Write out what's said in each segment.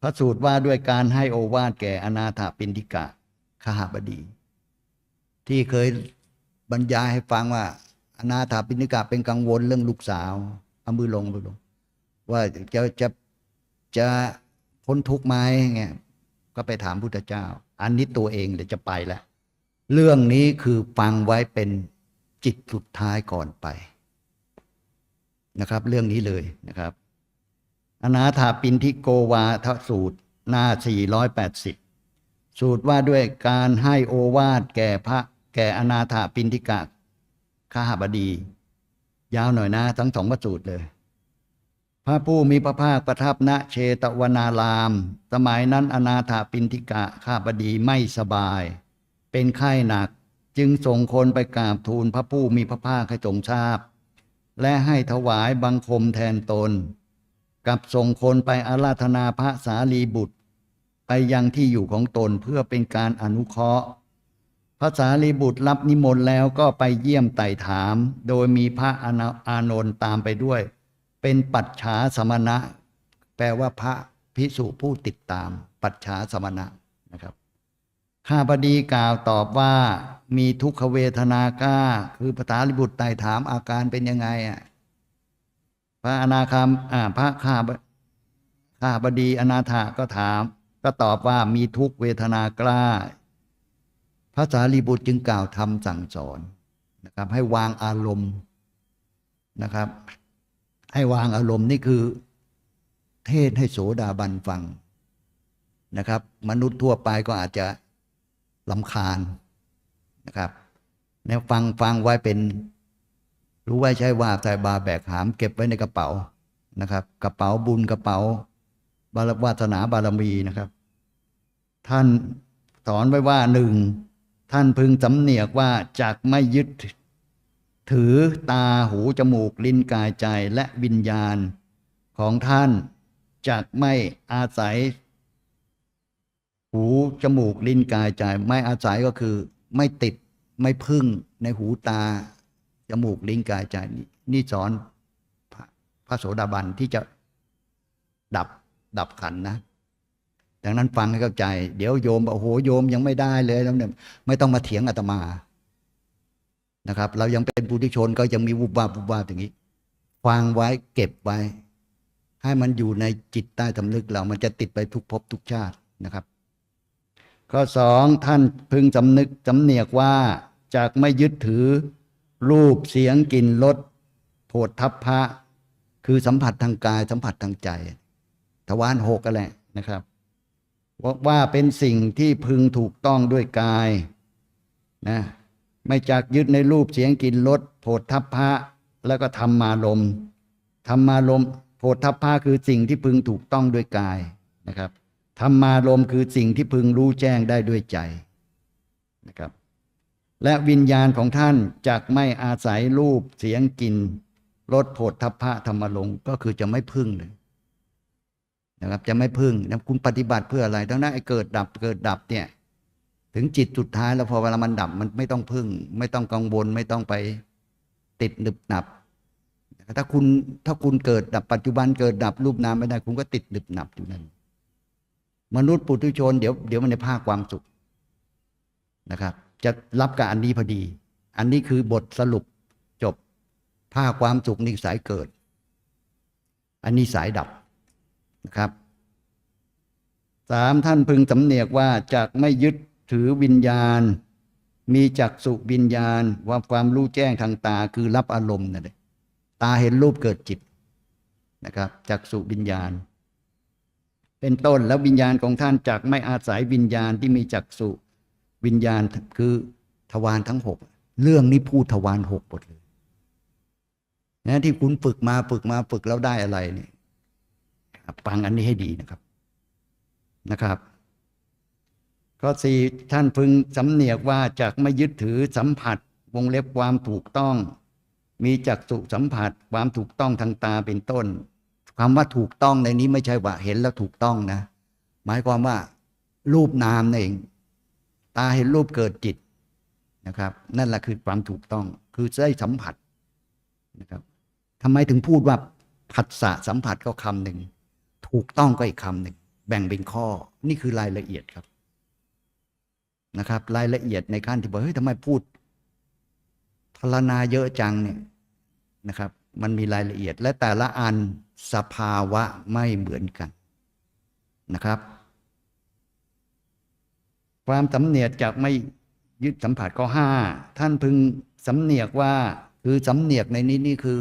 พระสูตรว่าด้วยการให้โอวาทแก่อนาถปินทิกะขหบดี ที่เคยบรรยายให้ฟังว่า อนาถาปินทิกะเป็นกังวลเรื่องลูกสาวเอามือลงมือลง ว่าจะจะจะพ้นทุกข์ไหมเงี้ยก็ไปถามพุทธเจ้า อันนี้ตัวเองเดี๋ยวจะไปแล้วเรื่องนี้คือฟังไว้เป็นจิตสุดท้ายก่อนไปนะครับ เรื่องนี้เลยนะครับ อนาถาปินทิโกวาทสูตร หน้า 480 สูตรว่าด้วยการให้โอวาทแก่พระแก่อนาถาปินทิกะข้าบดี ยาวหน่อยนะ ทั้งสองพระสูตรเลย พระผู้มีพระภาคประทับณเชตวนาราม สมัยนั้นอนาถาปินทิกะข้าบดีไม่สบาย เป็นไข้หนักจึงส่งคนไปกราบทูลพระผู้มีพระภาคให้ทรงทราบ และให้ถวายบังคมแทนตน กับส่งคนไปอาราธนาพระสารีบุตร ไปยังที่อยู่ของตนเพื่อเป็นการอนุเคราะห์พระสารีบุตรรับนิมนต์แล้วก็ไปเยี่ยมไต่ถาม โดยมีพระอนาอานนท์ตามไปด้วย เป็นปัจฉาสมณะ แปลว่าพระพิสุผู้ติดตาม ปัจฉาสมณะนะครับข้าพดีกล่าวตอบว่ามีทุกขเวทนากล้า คือพระสารีบุตรไต่ถามอาการเป็นยังไงอะ พระอนาคามอ่าพระข้าข้าบดีอนาถาก็ถาม ก็ตอบว่ามีทุกเวทนากล้า พระสารีบุตรจึงกล่าวทำสั่งสอนนะครับ ให้วางอารมณ์นะครับ ให้วางอารมณ์นี่คือ เทศให้โสดาบันฟังนะครับ มนุษย์ทั่วไปก็อาจจะลำคาญนะครับแนวฟังฟังไว้เป็น รู้ไว้ใช้ว่าใส่บาแบกหามเก็บไว้ในกระเป๋านะครับ กระเป๋าบุญกระเป๋า บารวาสนาบารมีนะครับ ท่านสอนไว้ว่าหนึ่งท่านพึงสำเนียกว่าจากไม่ยึด ถือตาหูจมูกลิ้นกายใจและวิญญาณของท่านจากไม่อาศัย หูจมูกลิ้นกายใจ ไม่อาศัยก็คือ ไม่ติดไม่พึ่งในหูตา จมูกลิ้นกายใจนี่นี่สอนพระพระโสดาบันที่จะดับดับขันนะ ดังนั้นฟังให้เข้าใจ เดี๋ยวโยมบอกโอ้โหโยมยังไม่ได้เลยแล้วเนี่ยไม่ต้องมาเถียงอาตมานะครับ เรายังเป็นปุถุชนก็ยังมีวุบวาบวุบวาบอย่างนี้ฟังไว้เก็บไว้ ให้มันอยู่ในจิตใต้สำนึกเรามันจะติดไปทุกภพทุกชาตินะครับ ข้อสองท่านพึงสำนึกสำเนียกว่าจากไม่ยึดถือ รูปเสียงกลิ่นรสโผฏฐัพพะ คือสัมผัสทางกาย สัมผัสทางใจทวารหกกันแหละนะครับว่าว่าเป็นสิ่งที่พึงถูกต้องด้วยกายนะไม่จากยึดในรูปเสียงกลิ่นรสโผฏฐัพพะ แล้วก็ธรรมารมธรรมารมโผฏฐัพพะคือสิ่งที่พึงถูกต้องด้วยกายนะครับธรรมารมคือสิ่งที่พึงรู้แจ้งได้ด้วยใจนะครับ และวิญญาณของท่านจากไม่อาศัยรูปเสียงกลิ่นรสโผฏฐัพพะธรรมลงก็คือจะไม่พึ่งเลยนะครับจะไม่พึ่งนะคุณปฏิบัติเพื่ออะไรดังนั้นไอ้เกิดดับเกิดดับเนี่ย ถึงจิตสุดท้ายแล้วพอเวลามันดับมันไม่ต้องพึ่ง ไม่ต้องกังวลไม่ต้องไปติดหนึบหนับ ถ้าคุณถ้าคุณเกิดดับปัจจุบันเกิดดับรูปนามไม่ได้ คุณก็ติดหนึบหนับอยู่นั่นมนุษย์ปุถุชนเดี๋ยวเดี๋ยวมันในภาคความสุขนะครับ จะรับกับอันนี้พอดี อันนี้คือบทสรุปจบภาคความสุขนี่สายเกิด อันนี้สายดับนะครับสามท่านพึงสำเนียกว่าจากไม่ยึดถือวิญญาณ มีจักสุวิญญาณว่าความรู้แจ้งทางตาคือรับอารมณ์นั่นเองตาเห็นรูปเกิดจิตนะครับจักสุวิญญาณ เป็นต้นแล้ววิญญาณของท่านจากไม่อาศัยวิญญาณที่มีจักสุ วิญญาณคือทวารทั้งหกเรื่องนี้พูดทวารหกหมดเลยนะที่คุณฝึกมาฝึกมาฝึกแล้วได้อะไรเนี่ยฟังอันนี้ให้ดีนะครับนะครับข้อสี่ท่านพึงสำเนียกว่าจากไม่ยึดถือสัมผัสวงเล็บความถูกต้อง มีจักสุสัมผัสความถูกต้องทางตาเป็นต้นความว่าถูกต้องในนี้ไม่ใช่ว่าเห็นแล้วถูกต้องนะ หมายความว่า รูปนามนั่นเอง ตาเห็นรูปเกิดจิตนะครับ นั่นแหละคือความถูกต้องคือได้สัมผัสนะครับทำไมถึงพูดว่าผัสสะสัมผัสก็คำหนึ่งถูกต้องก็อีกคำหนึ่งแบ่งเป็นข้อนี่คือรายละเอียดครับนะครับ รายละเอียดในขั้นที่บอกเฮ้ยทำไมพูดพรรณนาเยอะจังเนี่ยนะครับ มันมีรายละเอียดและแต่ละอันสภาวะไม่เหมือนกันนะครับ ความสำเนียกจากไม่ยึดสัมผัสข้อห้าท่านพึงสำเนียกว่าคือสำเนียกในนี้นี่คือ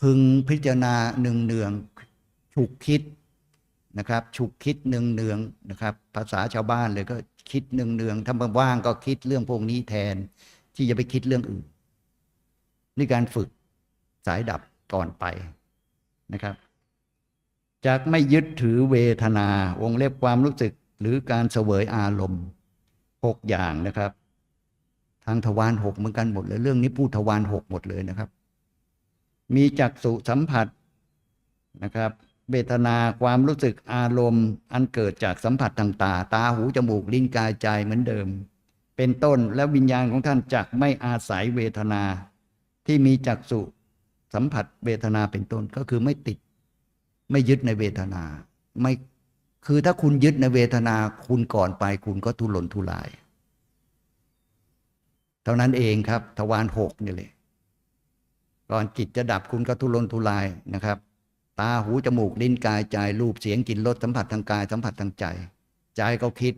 พึงพิจารณาหนึ่งเนืองฉุกคิดนะครับ ฉุกคิดหนึ่งเนืองนะครับ ภาษาชาวบ้านเลยก็คิดหนึ่งเนืองๆถ้าว่างก็คิดเรื่องพวกนี้แทน ที่จะไปคิดเรื่องอื่นนี่การฝึกสายดับก่อนไปนะครับจากไม่ยึดถือเวทนา วงเล็บความรู้สึก หรือการเสวยอารมณ์หกอย่างนะครับ ทางทวารหกเหมือนกันหมดเลย เรื่องนี้พูดทวารหกหมดเลยนะครับ มีจักษุสัมผัสนะครับเวทนาความรู้สึกอารมณ์ อันเกิดจากสัมผัสต่างๆตาหูจมูกลิ้นกายใจเหมือนเดิม เป็นต้นและวิญญาณของท่านจักไม่อาศัยเวทนา ที่มีจักษุสัมผัสเวทนาเป็นต้นก็คือไม่ติด ไม่ยึดในเวทนา ไม่ คือถ้าคุณยึดในเวทนาคุณก่อนไป คุณก็ทุรนทุราย เท่านั้นเองครับ ทวารหกนี่เลยก่อนจิตจะดับคุณก็ทุรนทุรายนะครับ ตาหูจมูกลิ้นกายใจรูปเสียงกลิ่นรสสัมผัสทางกายสัมผัสทางใจ ใจก็คิด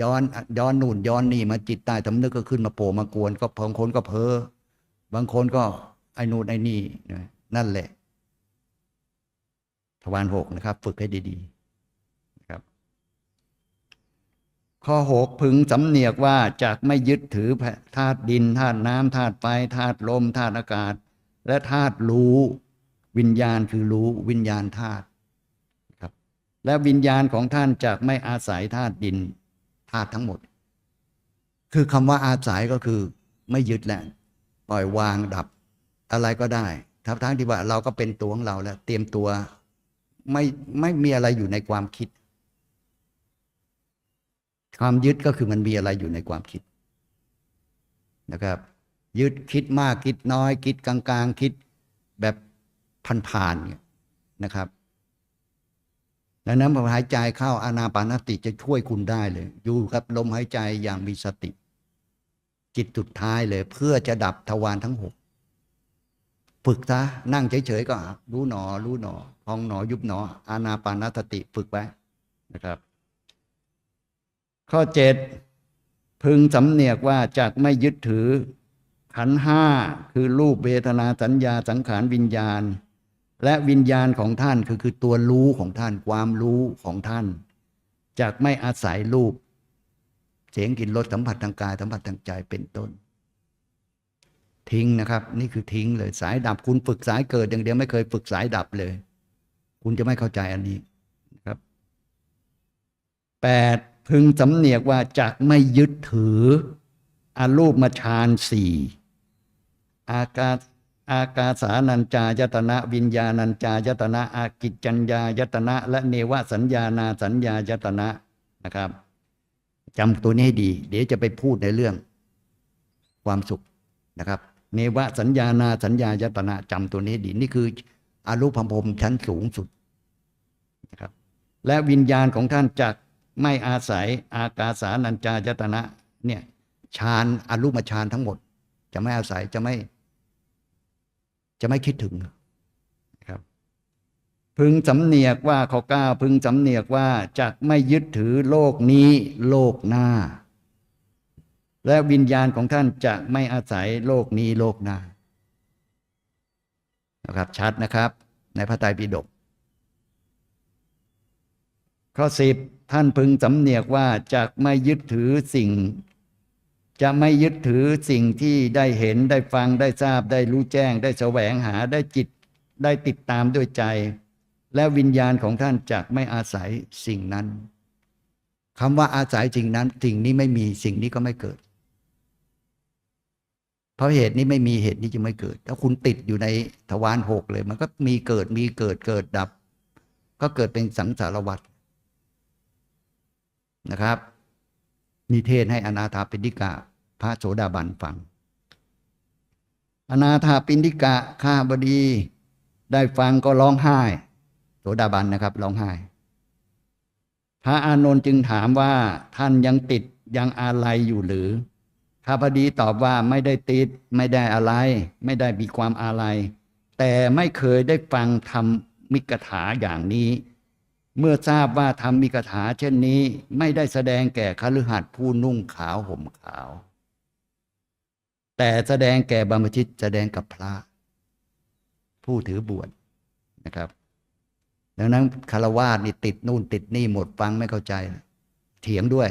ย้อนย้อนนู่นย้อนนี่มาจิตใต้สำนึกก็ขึ้นมาโผล่มากวน ก็บางคนก็เพ้อบางคนก็ไอ้นู่นไอ้นี่นั่นแหละทวารหกนะครับ ฝึกให้ดีๆนะครับ ข้อหกพึงสำเนียกว่าจากไม่ยึดถือธาตุดินธาตุน้ำธาตุไฟธาตุลมธาตุอากาศ และธาตุรู้ วิญญาณคือรู้วิญญาณธาตุครับ และวิญญาณของท่านจากไม่อาศัยธาตุดินธาตุทั้งหมด คือคำว่าอาศัยก็คือ ไม่ยึดแหละปล่อยวางดับ อะไรก็ได้ทั้งทั้งที่ว่าเราก็เป็นตัวของเราแล้ว เตรียมตัวไม่ไม่มีอะไรอยู่ในความคิด ความยึดก็คือมันมีอะไรอยู่ในความคิดนะครับ ยึดคิดมากคิดน้อย คิดกลางๆ คิดแบบผ่านๆเนี่ยนะครับดังนั้นพอหายใจเข้าอานาปานสติจะช่วยคุณได้เลย อยู่กับลมหายใจอย่างมีสติ จิตสุดท้ายเลย เพื่อจะดับทวารทั้งหกฝึกซะนั่งเฉยๆก็รู้หนอ รู้หนอ พองหนอยุบหนอ อานาปานสติฝึกไว้นะครับ ข้อเจ็ดพึงสำเนียกว่าจากไม่ยึดถือ ขันห้าคือรูปเวทนาสัญญาสังขารวิญญาณ และวิญญาณของท่านคือคือตัวรู้ของท่านความรู้ของท่าน จากไม่อาศัยรูป เสียงกลิ่นรสสัมผัสทางกายสัมผัสทางใจเป็นต้น ทิ้งนะครับ นี่คือทิ้งเลยสายดับคุณฝึกสายเกิดอย่างเดียวไม่เคยฝึกสายดับเลย คุณจะไม่เข้าใจอันนี้นะครับแปด พึงสำเนียกว่าจากไม่ยึดถืออารูปมาฌานสี่อากาอากาสานัญจายตนะวิญญาณัญจายตนะอากิจจัญญายตนะ และเนวสัญญานาสัญญายตนะนะครับจำตัวนี้ให้ดี เดี๋ยวจะไปพูดในเรื่อง ความสุขนะครับ เนวสัญญานาสัญญายตนะจำตัวนี้ดี นี่คืออารูปพรมชั้นสูงสุดนะครับและวิญญาณของท่านจาก ไม่อาศัยอากาสานัญจายตนะเนี่ยฌานอรูปฌานทั้งหมด จะไม่อาศัยจะไม่ จะไม่คิดถึงครับ พึงสำเนียกว่าข้อเก้าพึงสำเนียกว่าจากไม่ยึดถือโลกนี้โลกหน้า และวิญญาณของท่านจะไม่อาศัยโลกนี้โลกหน้านะครับชัดนะครับ ในพระไตรปิฎก ข้อสิบท่านพึงสำเนียกว่าจากไม่ยึดถือสิ่ง จะไม่ยึดถือสิ่งที่ได้เห็นได้ฟังได้ทราบได้รู้แจ้ง ได้แสวงหาได้จิตได้ติดตามด้วยใจ และวิญญาณของท่านจากไม่อาศัยสิ่งนั้นคำว่าอาศัยสิ่งนั้น สิ่งนี้ไม่มีสิ่งนี้ก็ไม่เกิด เพราะเหตุนี้ไม่มีเหตุนี้จึงไม่เกิด ถ้าคุณติดอยู่ในทวารหกเลย มันก็มีเกิดมีเกิดเกิดดับ ก็เกิดเป็นสังสารวัฏ นะครับ นิเทศให้อนาถาปิฎกะพระโสดาบันฟัง อนาถาปิฎกะข้าบดีได้ฟังก็ร้องไห้ โสดาบันนะครับร้องไห้ พระอานนท์จึงถามว่าท่านยังติดยังอะไรอยู่หรือข้าพดีตอบว่าไม่ได้ติดไม่ได้อะไร ไม่ได้มีความอะไร แต่ไม่เคยได้ฟังธรรมมิกถาอย่างนี้ เมื่อทราบว่าธรรมมิกถาเช่นนี้ ไม่ได้แสดงแก่คฤหัสถ์ผู้นุ่งขาวห่มขาว แต่แสดงแก่บรรพชิตแสดงกับพระ ผู้ถือบวชนะครับ ดังนั้นคารวาสนี่ติดนู่นติดนี่หมดฟังไม่เข้าใจ เถียงด้วย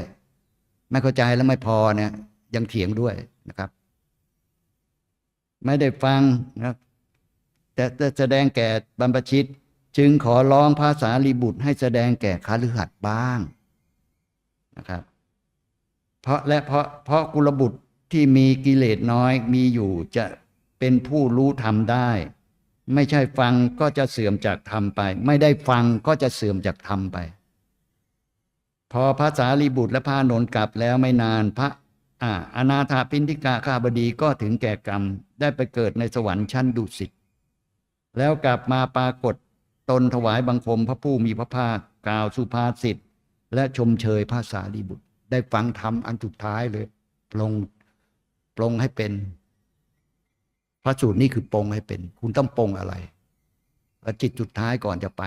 ไม่เข้าใจแล้วไม่พอเนี่ยยังเถียงด้วยนะครับ ไม่ได้ฟังนะครับแต่แต่แสดงแก่บรรพชิต จึงขอร้องภาษาลีบุตรให้แสดงแก่คฤหัสถ์บ้างนะครับ เพราะและเพราะเพราะกุลบุตรที่มีกิเลสน้อยมีอยู่จะเป็นผู้รู้ธรรมได้ ไม่ใช่ฟังก็จะเสื่อมจากธรรมไป ไม่ได้ฟังก็จะเสื่อมจากธรรมไป พอพระสารีบุตรและพระนนกลับแล้วไม่นานพระอาอนาถาปินทิกาข้าบดีก็ถึงแก่กรรมได้ไปเกิดในสวรรค์ชั้นดุสิตแล้วกลับมาปรากฏ ตนถวายบังคมพระผู้มีพระภาคกล่าวสุภาษิตและชมเชยพระสารีบุตร ได้ฟังธรรมอันสุดท้ายเลยปลงปลงให้เป็น พระสูตรนี่คือปลงให้เป็น คุณต้องปลงอะไรแล้วจิตสุดท้ายก่อนจะไป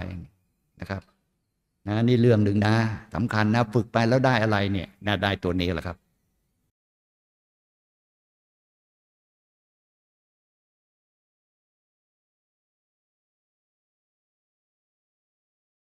นะครับนะนี่เรื่องหนึ่งนะสำคัญนะ ฝึกไปแล้วได้อะไรเนี่ยนะได้ตัวนี้แหละครับ